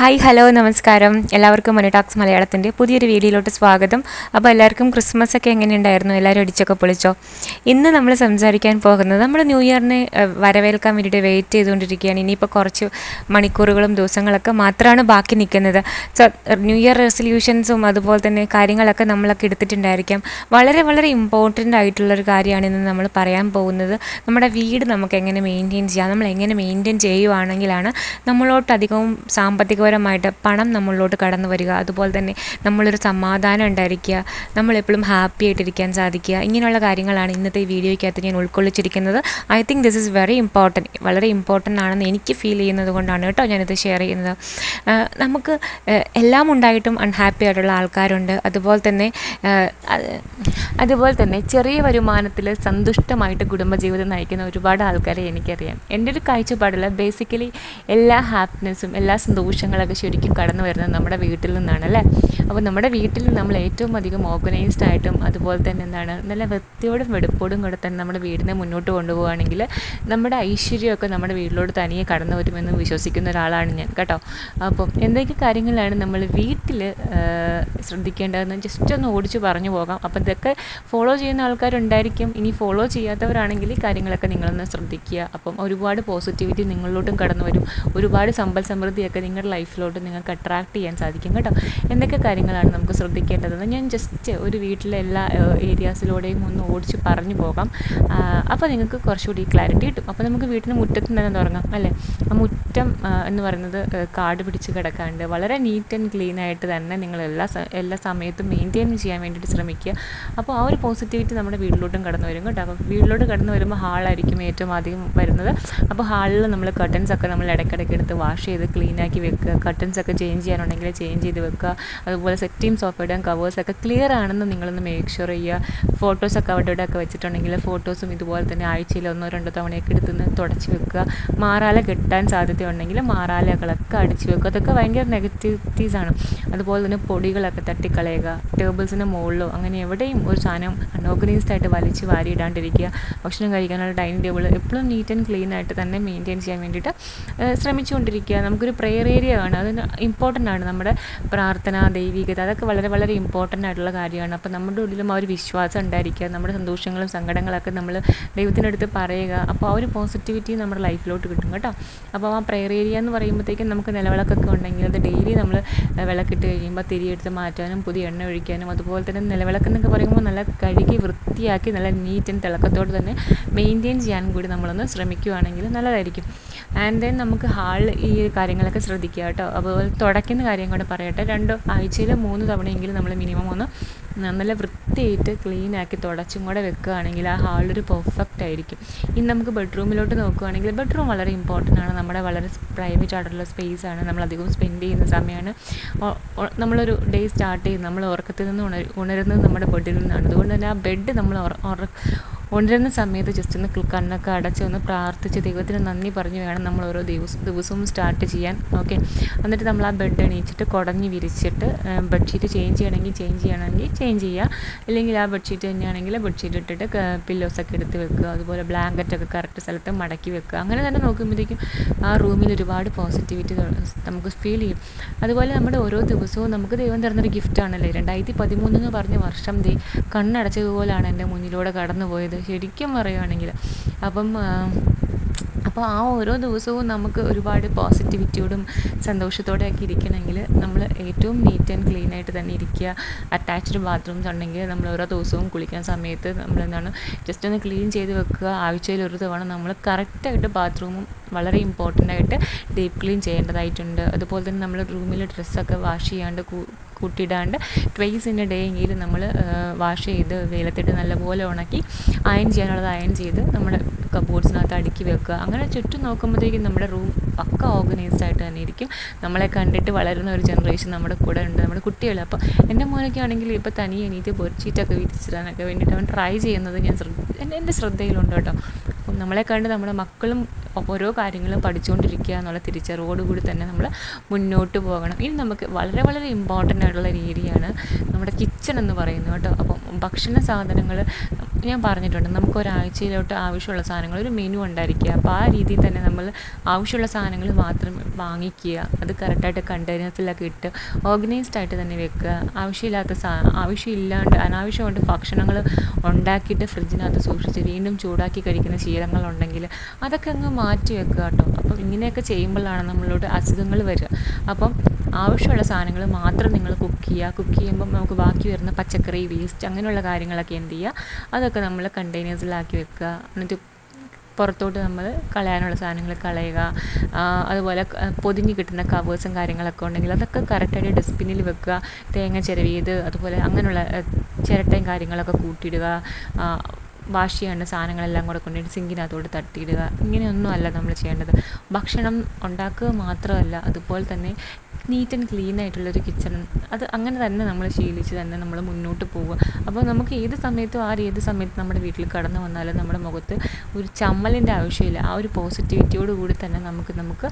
Hi hello നമസ്കാരം. എല്ലാവർക്കും മണി tax മലയാളത്തിന്റെ പുതിയൊരു വീഡിയോയിലോട്ട് സ്വാഗതം. അപ്പോൾ എല്ലാവർക്കും ക്രിസ്മസ് ഒക്കെ എങ്ങനെയുണ്ടായിരുന്നു എല്ലാവരും അടിച്ചൊക്കെ പൊളിച്ചോ? ഇന്ന് നമ്മൾ സംസാരിക്കാൻ പോകുന്നത് നമ്മൾ ന്യൂ ഇയറിനെ വരവേൽക്കാൻ വേണ്ടിയിട്ട് വെയിറ്റ് ചെയ്തുകൊണ്ടിരിക്കുകയാണ്. ഇനിയിപ്പോൾ കുറച്ച് മണിക്കൂറുകളും ദിവസങ്ങളൊക്കെ മാത്രമാണ് ബാക്കി നിൽക്കുന്നത്. സോ ന്യൂ ഇയർ റെസൊല്യൂഷൻസും അതുപോലെ തന്നെ കാര്യങ്ങളൊക്കെ നമ്മളൊക്കെ എടുത്തിട്ടുണ്ടായിരിക്കാം. വളരെ വളരെ ഇമ്പോർട്ടന്റ് ആയിട്ടുള്ളൊരു കാര്യമാണ് ഇന്ന് നമ്മൾ പറയാൻ പോകുന്നത്. നമ്മുടെ വീട് നമുക്ക് എങ്ങനെ മെയിന്റെയിൻ ചെയ്യാം? നമ്മൾ എങ്ങനെ മെയിന്റെയിൻ ചെയ്യുവാണെങ്കിലാണ് നമ്മളോട്ട് അധികവും സാമ്പത്തികപരമായിട്ട് പണം നമ്മളിലോട്ട് കടന്നു വരിക. അതുപോലെ തന്നെ നമ്മളൊരു സമാധാനം ഉണ്ടായിരിക്കുക. നമ്മളെപ്പോഴും ഹാപ്പി ആയിട്ടിരിക്കാൻ സാധിക്കുക. ഇങ്ങനെയുള്ള കാര്യങ്ങളാണ് ഇന്നത്തെ വീഡിയോയ്ക്കകത്ത് ഞാൻ ഉൾക്കൊള്ളിച്ചിരിക്കുന്നത്. I think this is very important വളരെ ഇമ്പോർട്ടന്റ് ആണെന്ന് എനിക്ക് ഫീൽ ചെയ്യുന്നത് കൊണ്ടാണ് കേട്ടോ ഞാനിത് ഷെയർ ചെയ്യുന്നത്. നമുക്ക് എല്ലാം ഉണ്ടായിട്ടും അൺഹാപ്പി ആയിട്ടുള്ള ആൾക്കാരുണ്ട്. അതുപോലെ തന്നെ അതുപോലെ തന്നെ ചെറിയ വരുമാനത്തിൽ സന്തുഷ്ടമായിട്ട് കുടുംബജീവിതം നയിക്കുന്ന ഒരുപാട് ആൾക്കാരെ എനിക്കറിയാം. എന്റെ ഒരു കാഴ്ചപ്പാടിൽ ബേസിക്കലി എല്ലാ ഹാപ്പിനെസ്സും എല്ലാ സന്തോഷങ്ങളൊക്കെ ശരിക്കും കടന്നു വരുന്നത് നമ്മുടെ വീട്ടിൽ നിന്നാണ് അല്ലേ? അപ്പോൾ നമ്മുടെ വീട്ടിൽ നമ്മൾ ഏറ്റവും അധികം ഓർഗനൈസ്ഡ് ആയിട്ടും അതുപോലെ തന്നെ എന്താണ് നല്ല വൃത്തിയോടും വെടുപ്പോടും കൂടെ തന്നെ നമ്മുടെ വീടിനെ മുന്നോട്ട് കൊണ്ടുപോവുകയാണെങ്കിൽ നമ്മുടെ ഐശ്വര്യമൊക്കെ നമ്മുടെ വീട്ടിലോട് തനിയെ കടന്നു വരുമെന്ന് വിശ്വസിക്കുന്ന ഒരാളാണ് ഞാൻ കേട്ടോ? അപ്പം എന്തൊക്കെ കാര്യങ്ങളാണ് നമ്മൾ വീട്ടിൽ ശ്രദ്ധിക്കേണ്ടതെന്ന് ജസ്റ്റ് ഒന്ന് ഓടിച്ച് പറഞ്ഞു പോകാം. അപ്പം ഇതൊക്കെ ഫോളോ ചെയ്യുന്ന ആൾക്കാരുണ്ടായിരിക്കും. ഇനി ഫോളോ ചെയ്യാത്തവരാണെങ്കിൽ ഈ കാര്യങ്ങളൊക്കെ നിങ്ങളൊന്ന് ശ്രദ്ധിക്കുക. അപ്പം ഒരുപാട് പോസിറ്റിവിറ്റി നിങ്ങളിലോട്ടും കടന്നു വരും. ഒരുപാട് സമ്പൽ സമൃദ്ധിയൊക്കെ നിങ്ങളുടെ ലൈഫിലോട്ട് നിങ്ങൾക്ക് അട്രാക്ട് ചെയ്യാൻ സാധിക്കും കേട്ടോ. എന്തൊക്കെ കാര്യങ്ങളാണ് നമുക്ക് ശ്രദ്ധിക്കേണ്ടതെന്ന് ഞാൻ ജസ്റ്റ് ഒരു വീട്ടിലെ എല്ലാ ഏരിയാസിലൂടെയും ഒന്ന് ഓടിച്ച് പറഞ്ഞു പോകാം. അപ്പോൾ നിങ്ങൾക്ക് കുറച്ചുകൂടി ക്ലാരിറ്റി കിട്ടും. അപ്പോൾ നമുക്ക് വീട്ടിന് മുറ്റത്ത് തന്നെ തുടങ്ങാം അല്ലേ? ആ മുറ്റം എന്ന് പറയുന്നത് കാട് പിടിച്ച് കിടക്കാണ്ട് വളരെ നീറ്റ് ആൻഡ് ക്ലീൻ ആയിട്ട് തന്നെ നിങ്ങൾ എല്ലാ എല്ലാ സമയത്തും മെയിന്റെയിൻ ചെയ്യാൻ വേണ്ടിയിട്ട് ശ്രമിക്കുക. അപ്പോൾ ആ ഒരു പോസിറ്റിവിറ്റി നമ്മുടെ വീട്ടിലോട്ടും കടന്നു വരും കേട്ടോ. അപ്പോൾ വീട്ടിലോട്ട് കടന്നു വരുമ്പോൾ ഹാളായിരിക്കും ഏറ്റവും ആദ്യം വരുന്നത്. അപ്പോൾ ഹാളിൽ നമ്മൾ കർട്ടൻസ് ഒക്കെ നമ്മൾ ഇടയ്ക്കിടയ്ക്ക് എടുത്ത് വാഷ് ചെയ്ത് ക്ലീനാക്കി വെക്കുക. കർട്ടൻസ് ഒക്കെ ചേഞ്ച് ചെയ്യാനുണ്ടെങ്കിൽ ചേഞ്ച് ചെയ്ത് വെക്കുക. അതുപോലെ സെറ്റിയും സോഫയുടെയും കവേഴ്സൊക്കെ ക്ലിയർ ആണെന്ന് നിങ്ങളൊന്ന് മേക്ക് ഷുവർ ചെയ്യുക. ഫോട്ടോസൊക്കെ അവിടെ ഇവിടെ ഒക്കെ വെച്ചിട്ടുണ്ടെങ്കിൽ ഫോട്ടോസും ഇതുപോലെ തന്നെ ആഴ്ചയിൽ ഒന്നോ രണ്ടോ തവണയൊക്കെ എടുത്തുനിന്ന് തുടച്ച് വെക്കുക. മാറാല കെട്ടാൻ സാധ്യതയുണ്ടെങ്കിൽ മാറാലകളൊക്കെ അടിച്ച് വെക്കുക. അതൊക്കെ ഭയങ്കര ആണ്. അതുപോലെ തന്നെ പൊടികളൊക്കെ തട്ടിക്കളയുക. ടേബിൾസിന്റെ മുകളിലോ അങ്ങനെ എവിടെയും ഒരു സാധനം അൺഓർഗനൈസ്ഡ് ആയിട്ട് വലിച്ച് വാരിയിടാണ്ടിരിക്കുക. ഭക്ഷണം കഴിക്കാനുള്ള ഡൈനിങ് ടേബിൾ എപ്പോഴും നീറ്റ് ആൻഡ് ക്ലീൻ ആയിട്ട് തന്നെ മെയിന്റെയിൻ ചെയ്യാൻ വേണ്ടിയിട്ട് ശ്രമിച്ചുകൊണ്ടിരിക്കുക. നമുക്കൊരു പ്രെയർ ഏരിയ ആണ്. അത് ഇമ്പോർട്ടന്റ് ആണ് നമ്മുടെ പ്രാർത്ഥന ദൈവികത അതൊക്കെ വളരെ വളരെ ഇമ്പോർട്ടന്റ് ആയിട്ടുള്ള കാര്യമാണ്. അപ്പോൾ നമ്മുടെ ഉള്ളിലും ആ ഒരു വിശ്വാസം ഉണ്ടായിരിക്കുക നമ്മുടെ സന്തോഷങ്ങളും സങ്കടങ്ങളൊക്കെ നമ്മൾ ദൈവത്തിനടുത്ത് പറയുക അപ്പോൾ ആ ഒരു പോസിറ്റിവിറ്റി നമ്മുടെ ലൈഫിലോട്ട് കിട്ടും കേട്ടോ. അപ്പോൾ ആ പ്രെയർ ഏരിയ എന്ന് പറയുമ്പോഴത്തേക്കും നമുക്ക് നിലവിളക്കൊക്കെ ഉണ്ടെങ്കിൽ അത് ഡെയിലി നമ്മൾ വിളക്കിട്ട് കഴിയുമ്പോൾ തിരിയെടുത്ത് മാറ്റാനും പുതിയ എണ്ണ ഒഴിക്കാനും അതുപോലെ തന്നെ നിലവിളക്ക് എന്നൊക്കെ പറയുമ്പോൾ നല്ല കഴുകി വൃത്തിയാക്കി നല്ല നീറ്റ് ആൻഡ് തിളക്കത്തോട് തന്നെ മെയിന്റെയിൻ ചെയ്യാനും കൂടി നമ്മളൊന്ന് ശ്രമിക്കുകയാണെങ്കിൽ നല്ലതായിരിക്കും. ആൻഡ് ദെൻ നമുക്ക് ഹാൾ ഈ കാര്യങ്ങളൊക്കെ ശ്രദ്ധിക്കുക. കേട്ടോ. അതുപോലെ തുടയ്ക്കുന്ന കാര്യം കൂടെ പറയട്ടെ. രണ്ട് ആഴ്ചയിൽ മൂന്ന് തവണയെങ്കിലും നമ്മൾ മിനിമം ഒന്ന് നല്ല വൃത്തിയായിട്ട് ക്ലീൻ ആക്കി തുടച്ചും കൂടെ വെക്കുകയാണെങ്കിൽ ആ ഹാളൊരു പെർഫെക്റ്റ് ആയിരിക്കും. ഇനി നമുക്ക് ബെഡ്റൂമിലോട്ട് നോക്കുകയാണെങ്കിൽ ബെഡ്റൂം വളരെ ഇമ്പോർട്ടന്റ് ആണ്. നമ്മുടെ വളരെ പ്രൈവറ്റ് ആയിട്ടുള്ള സ്പേസ് ആണ്. നമ്മൾ അധികം സ്പെൻഡ് ചെയ്യുന്ന സമയമാണ്. നമ്മളൊരു ഡേ സ്റ്റാർട്ട് ചെയ്യുന്നത് നമ്മൾ ഉറക്കത്തിൽ നിന്ന് ഉണ ഉണരുന്നത് നമ്മുടെ ബെഡിൽ നിന്നാണ്. അതുകൊണ്ട് തന്നെ ആ ബെഡ് നമ്മൾ ഉണരുന്ന സമയത്ത് ജസ്റ്റ് ഒന്ന് കണ്ണൊക്കെ അടച്ച് ഒന്ന് പ്രാർത്ഥിച്ച് ദൈവത്തിന് നന്ദി പറഞ്ഞ് വേണം നമ്മൾ ഓരോ ദിവസം ദിവസവും സ്റ്റാർട്ട് ചെയ്യാൻ. ഓക്കെ എന്നിട്ട് നമ്മൾ ആ ബെഡ് എണീച്ചിട്ട് കുടഞ്ഞ് വിരിച്ചിട്ട് ബെഡ്ഷീറ്റ് ചേഞ്ച് ചെയ്യണമെങ്കിൽ ചേഞ്ച് ചെയ്യണമെങ്കിൽ ചേഞ്ച് ചെയ്യുക. ഇല്ലെങ്കിൽ ആ ബെഡ്ഷീറ്റ് തന്നെയാണെങ്കിൽ ബെഡ്ഷീറ്റ് ഇട്ടിട്ട് പില്ലോസൊക്കെ എടുത്ത് വെക്കുക. അതുപോലെ ബ്ലാങ്കറ്റൊക്കെ കറക്റ്റ് സ്ഥലത്ത് മടക്കി വെക്കുക. അങ്ങനെ തന്നെ നോക്കുമ്പോഴത്തേക്കും ആ റൂമിൽ ഒരുപാട് പോസിറ്റിവിറ്റി നമുക്ക് ഫീൽ ചെയ്യും. അതുപോലെ നമ്മുടെ ഓരോ ദിവസവും നമുക്ക് ദൈവം തരുന്നൊരു ഗിഫ്റ്റാണല്ലേ രണ്ടായിരത്തി പതിമൂന്ന് എന്ന് പറഞ്ഞ വർഷം ദേ കണ്ണടച്ചതുപോലാണ് എന്റെ മുന്നിലൂടെ കടന്നു പോയത് ശരിക്കും പറയുകയാണെങ്കിൽ അപ്പം അപ്പോൾ ആ ഓരോ ദിവസവും നമുക്ക് ഒരുപാട് പോസിറ്റിവിറ്റിയോടും സന്തോഷത്തോടെയൊക്കെ ഇരിക്കണമെങ്കിൽ നമ്മൾ ഏറ്റവും നീറ്റ് ആൻഡ് ക്ലീൻ ആയിട്ട് തന്നെ ഇരിക്കുക. അറ്റാച്ച്ഡ് ബാത്റൂംസ് ഉണ്ടെങ്കിൽ നമ്മൾ ഓരോ ദിവസവും കുളിക്കുന്ന സമയത്ത് നമ്മൾ എന്താണ് ജസ്റ്റ് ഒന്ന് ക്ലീൻ ചെയ്ത് വെക്കുക. ആഴ്ചയിൽ ഒരു തവണ നമ്മൾ കറക്റ്റായിട്ട് ബാത്റൂമും വളരെ ഇമ്പോർട്ടന്റ് ആയിട്ട് ഡീപ്പ് ക്ലീൻ ചെയ്യേണ്ടതായിട്ടുണ്ട്. അതുപോലെ തന്നെ നമ്മൾ റൂമിൽ ഡ്രസ്സൊക്കെ വാഷ് ചെയ്യാണ്ട് കൂട്ടിയിടാണ്ട് ട്വൈസ് ഇൻ എ ഡേ എങ്കിലും നമ്മൾ വാഷ് ചെയ്ത് വെയിലത്തിട്ട് നല്ലപോലെ ഉണക്കി അയൺ ചെയ്യാനുള്ളത് അയൺ ചെയ്ത് നമ്മുടെ കബോർഡ്സിനകത്ത് അടുക്കി വെക്കുക. അങ്ങനെ ചുറ്റും നോക്കുമ്പോഴത്തേക്കും നമ്മുടെ റൂം പക്ക ഓർഗനൈസ്ഡ് ആയിട്ട് തന്നെ ഇരിക്കും. നമ്മളെ കണ്ടിട്ട് വളരുന്ന ഒരു ജനറേഷൻ നമ്മുടെ കൂടെ ഉണ്ട് നമ്മുടെ കുട്ടികൾ അപ്പോൾ എന്റെ മോനൊക്കെ ആണെങ്കിൽ ഇപ്പോൾ തനിയെ എണീറ്റ് പൊരിച്ചിട്ടൊക്കെ വിരിച്ചിടാനൊക്കെ വേണ്ടിയിട്ട് അവൻ ട്രൈ ചെയ്യുന്നത് ഞാൻ ശ്രദ്ധ എന്റെ ശ്രദ്ധയിലുണ്ട് കേട്ടോ. അപ്പം നമ്മളെ കണ്ട് നമ്മുടെ മക്കളും ഓരോ കാര്യങ്ങളും പഠിച്ചുകൊണ്ടിരിക്കുക എന്നുള്ള തിരിച്ചറിവോടുകൂടി തന്നെ നമ്മൾ മുന്നോട്ട് പോകണം. ഇനി നമുക്ക് വളരെ വളരെ ഇമ്പോർട്ടന്റ് ആയിട്ടുള്ള രീതിയാണ് നമ്മുടെ കിച്ചൺ എന്ന് പറയുന്നത് കേട്ടോ. അപ്പം ഭക്ഷണ സാധനങ്ങൾ ഞാൻ പറഞ്ഞിട്ടുണ്ട്. നമുക്ക് ഒരാഴ്ചയിലോട്ട് ആവശ്യമുള്ള സാധനങ്ങൾ ഒരു മെനു ഉണ്ടായിരിക്കുക. അപ്പോൾ ആ രീതിയിൽ തന്നെ നമ്മൾ ആവശ്യമുള്ള സാധനങ്ങൾ മാത്രം വാങ്ങിക്കുക. അത് കറക്റ്റായിട്ട് കണ്ടെയ്നേഴ്സിലൊക്കെ ഇട്ട് ഓർഗനൈസ്ഡ് ആയിട്ട് തന്നെ വെക്കുക. ആവശ്യമില്ലാത്ത സാ ആവശ്യമില്ലാണ്ട് അനാവശ്യമായിട്ട് ഭക്ഷണങ്ങൾ ഉണ്ടാക്കിയിട്ട് ഫ്രിഡ്ജിനകത്ത് സൂക്ഷിച്ച് വീണ്ടും ചൂടാക്കി കഴിക്കുന്ന ശീലങ്ങളുണ്ടെങ്കിൽ അതൊക്കെ അങ്ങ് മാറ്റി വെക്കുക കേട്ടോ. അപ്പം ഇങ്ങനെയൊക്കെ ചെയ്യുമ്പോഴാണ് നമ്മളോട് അസുഖങ്ങൾ വരിക. അപ്പം ആവശ്യമുള്ള സാധനങ്ങൾ മാത്രം നിങ്ങൾ കുക്ക് ചെയ്യുക. കുക്ക് ചെയ്യുമ്പം നമുക്ക് ബാക്കി വരുന്ന പച്ചക്കറി വേസ്റ്റ് അങ്ങനെയുള്ള കാര്യങ്ങളൊക്കെ എന്ത് ചെയ്യുക. അതൊക്കെ നമ്മൾ കണ്ടെയ്നേഴ്സിലാക്കി വെക്കുക. എന്നിട്ട് പുറത്തോട്ട് നമ്മൾ കളയാനുള്ള സാധനങ്ങൾ കളയുക. അതുപോലെ പൊതിഞ്ഞ് കിട്ടുന്ന കവേഴ്സും കാര്യങ്ങളൊക്കെ ഉണ്ടെങ്കിൽ അതൊക്കെ കറക്റ്റായിട്ട് ഡസ്റ്റ്ബിന്നിൽ വെക്കുക. തേങ്ങ ചിരവിയത് അതുപോലെ അങ്ങനെയുള്ള ചിരട്ടയും കാര്യങ്ങളൊക്കെ കൂട്ടിയിടുക. വാഷ് ചെയ്യേണ്ട സാധനങ്ങളെല്ലാം കൂടെ കൊണ്ടുപോയി സിങ്കിനകത്തോട്ട് തട്ടിയിടുക. ഇങ്ങനെയൊന്നും അല്ല നമ്മൾ ചെയ്യേണ്ടത്. ഭക്ഷണം ഉണ്ടാക്കുക മാത്രമല്ല അതുപോലെ തന്നെ നീറ്റ് ആൻഡ് ക്ലീൻ ആയിട്ടുള്ളൊരു കിച്ചൺ അത് അങ്ങനെ തന്നെ നമ്മൾ ശീലിച്ച് തന്നെ നമ്മൾ മുന്നോട്ട് പോവുക. അപ്പോൾ നമുക്ക് ഏത് സമയത്തും ആര് ഏത് സമയത്ത് നമ്മുടെ വീട്ടിൽ കടന്നു വന്നാലും നമ്മുടെ മുഖത്ത് ഒരു ചമ്മലിന്റെ ആവശ്യമില്ല. ആ ഒരു പോസിറ്റിവിറ്റിയോട് കൂടി തന്നെ നമുക്ക് നമുക്ക്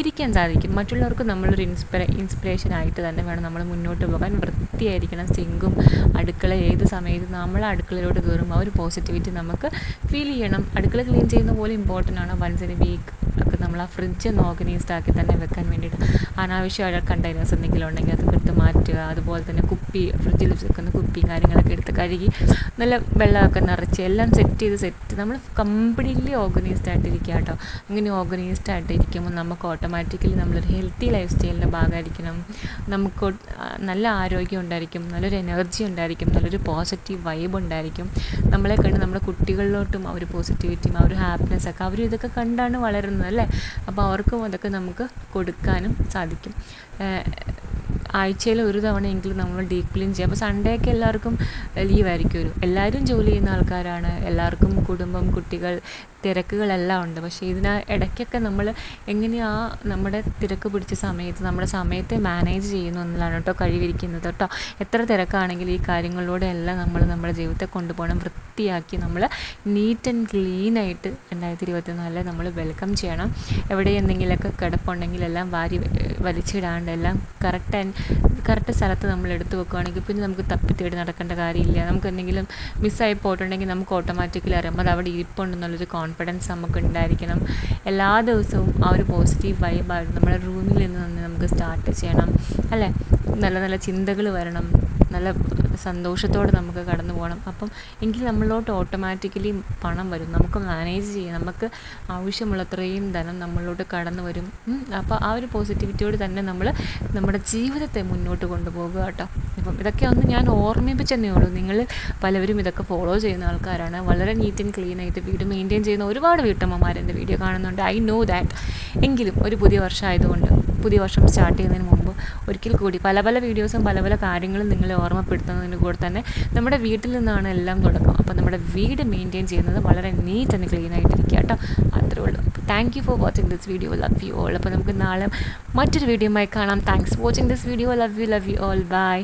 ഇരിക്കാൻ സാധിക്കും. മറ്റുള്ളവർക്ക് നമ്മളൊരു ഇൻസ്പിറ ഇൻസ്പിറേഷൻ ആയിട്ട് തന്നെ വേണം നമ്മൾ മുന്നോട്ട് പോകാൻ. വൃത്തിയായിരിക്കണം. സിങ്കും അടുക്കള ഏത് സമയത്ത് നമ്മൾ അടുക്കളയിലോട്ട് കയറുമ്പോൾ ആ ഒരു പോസിറ്റിവിറ്റി നമുക്ക് ഫീൽ ചെയ്യണം. അടുക്കള ക്ലീൻ ചെയ്യുന്ന പോലെ ഇമ്പോർട്ടന്റ് ആണ്. വൺസ് ഇൻ എ വീക്ക് ഒക്കെ നമ്മൾ ആ ഫ്രിഡ്ജ് ഒന്ന് ഓർഗനൈസ്ഡ് ആക്കി തന്നെ വെക്കാൻ വേണ്ടിയിട്ട് അനാവശ്യമായ കണ്ടെയ്നേഴ്സ് എന്തെങ്കിലും ഉണ്ടെങ്കിൽ അത് എടുത്ത് മാറ്റുക. അതുപോലെ തന്നെ കുപ്പി ഫ്രിഡ്ജിൽ വെക്കുന്ന കുപ്പിയും കാര്യങ്ങളൊക്കെ എടുത്ത് കഴുകി നല്ല വെള്ളമൊക്കെ നിറച്ച് എല്ലാം സെറ്റ് ചെയ്ത് സെറ്റ് നമ്മൾ കംപ്ലീറ്റ്ലി ഓർഗനൈസ്ഡ് ആയിട്ടിരിക്കുക കേട്ടോ. അങ്ങനെ ഓർഗനൈസ്ഡ് ആയിട്ട് ഇരിക്കുമ്പോൾ നമുക്ക് ഓട്ടോമാറ്റിക്കലി നമ്മളൊരു ഹെൽത്തി ലൈഫ് സ്റ്റൈലിന്റെ ഭാഗമായിരിക്കണം. നമുക്ക് നല്ല ആരോഗ്യം ഉണ്ടായിരിക്കും നല്ലൊരു എനർജി ഉണ്ടായിരിക്കും നല്ലൊരു പോസിറ്റീവ് വൈബ് ഉണ്ടായിരിക്കും. നമ്മളെ കണ്ട് നമ്മുടെ കുട്ടികളിലോട്ടും ആ ഒരു പോസിറ്റിവിറ്റിയും ആ ഒരു ഹാപ്പിനെസ് ഒക്കെ അവർ ഇതൊക്കെ കണ്ടാണ് വളരുന്നത്. അല്ലേ? അപ്പോൾ അവർക്കും അതൊക്കെ നമുക്ക് കൊടുക്കാനും സാധിക്കും. ആഴ്ചയിൽ ഒരു തവണയെങ്കിലും നമ്മൾ ഡീപ് ക്ലീൻ ചെയ്യുക അപ്പോൾ സൺഡേ ഒക്കെ എല്ലാവർക്കും ലീവായിരിക്കുമല്ലോ എല്ലാവരും ജോലി ചെയ്യുന്ന ആൾക്കാരാണ്. എല്ലാവർക്കും കുടുംബം കുട്ടികൾ തിരക്കുകളെല്ലാം ഉണ്ട്. പക്ഷേ ഇതിന് ഇടയ്ക്കൊക്കെ നമ്മൾ എങ്ങനെയാണ് നമ്മുടെ തിരക്ക് പിടിച്ച സമയത്ത് നമ്മുടെ സമയത്തെ മാനേജ് ചെയ്യുന്നു എന്നതാണ് കേട്ടോ കഴിവിരിക്കുന്നത് കേട്ടോ. എത്ര തിരക്കാണെങ്കിലും ഈ കാര്യങ്ങളിലൂടെ എല്ലാം നമ്മൾ നമ്മുടെ ജീവിതത്തെ കൊണ്ടുപോകണം. വൃത്തിയാക്കി നമ്മൾ നീറ്റ് ആൻഡ് ക്ലീൻ ആയിട്ട് രണ്ടായിരത്തി ഇരുപത്തി നാലിൽ നമ്മൾ വെൽക്കം ചെയ്യണം. എവിടെ എന്തെങ്കിലുമൊക്കെ കിടപ്പുണ്ടെങ്കിൽ എല്ലാം വാരി വലിച്ചിടാണ്ട് എല്ലാം കറക്റ്റ് ആൻഡ് കറക്റ്റ് സ്ഥലത്ത് നമ്മൾ എടുത്ത് വെക്കുകയാണെങ്കിൽ പിന്നെ നമുക്ക് തപ്പി തേടി നടക്കേണ്ട കാര്യമില്ല. നമുക്ക് എന്തെങ്കിലും മിസ്സായി പോയിട്ടുണ്ടെങ്കിൽ നമുക്ക് ഓട്ടോമാറ്റിക്കലി അറിയാം. അത് അവിടെ ഇരിപ്പുണ്ടെന്നുള്ളൊരു കോൺഫിഡൻസ് നമുക്ക് ഉണ്ടായിരിക്കണം. എല്ലാ ദിവസവും ആ ഒരു പോസിറ്റീവ് വൈബായിട്ട് നമ്മുടെ റൂമിൽ നിന്ന് നമുക്ക് സ്റ്റാർട്ട് ചെയ്യണം. അല്ലേ? നല്ല നല്ല ചിന്തകൾ വരണം. നല്ല സന്തോഷത്തോടെ നമുക്ക് കടന്നു പോകണം. അപ്പം എങ്കിൽ നമ്മളോട്ട് ഓട്ടോമാറ്റിക്കലി പണം വരും. നമുക്ക് മാനേജ് ചെയ്യാം. നമുക്ക് ആവശ്യമുള്ളത്രയും ധനം നമ്മളിലോട്ട് കടന്നു വരും. അപ്പോൾ ആ ഒരു പോസിറ്റിവിറ്റിയോട് തന്നെ നമ്മൾ നമ്മുടെ ജീവിതത്തെ മുന്നോട്ട് കൊണ്ടുപോകുക കേട്ടോ. ഇപ്പം ഇതൊക്കെ ഒന്ന് ഞാൻ ഓർമ്മിപ്പിച്ചെന്നേ ഉള്ളൂ. നിങ്ങൾ പലവരും ഇതൊക്കെ ഫോളോ ചെയ്യുന്ന ആൾക്കാരാണ്. വളരെ നീറ്റ് ആൻഡ് ക്ലീൻ ആയിട്ട് വീട് മെയിന്റെയിൻ ചെയ്യുന്ന ഒരുപാട് വീട്ടമ്മമാർ വീഡിയോ കാണുന്നുണ്ട്. ഐ നോ ദാറ്റ് എങ്കിലും ഒരു പുതിയ വർഷം ആയതുകൊണ്ട് പുതിയ വർഷം സ്റ്റാർട്ട് ചെയ്യുന്നതിന് മുമ്പ് ഒരിക്കൽ കൂടി പല പല വീഡിയോസും പല പല കാര്യങ്ങളും നിങ്ങളെ ഓർമ്മപ്പെടുത്തുന്നതിന് കൂടെ തന്നെ നമ്മുടെ വീട്ടിൽ നിന്നാണ് എല്ലാം തുടക്കം. അപ്പോൾ നമ്മുടെ വീട് മെയിന്റെയിൻ ചെയ്യുന്നത് വളരെ നീറ്റ് ആൻഡ് ക്ലീൻ ആയിട്ടിരിക്കുക കേട്ടോ. അത്രേ ഉള്ളൂ. Thank you for watching this video love you all അപ്പോൾ നമുക്ക് നാളെ മറ്റൊരു വീഡിയോയുമായി കാണാം. Thanks watching this video love you love you all bye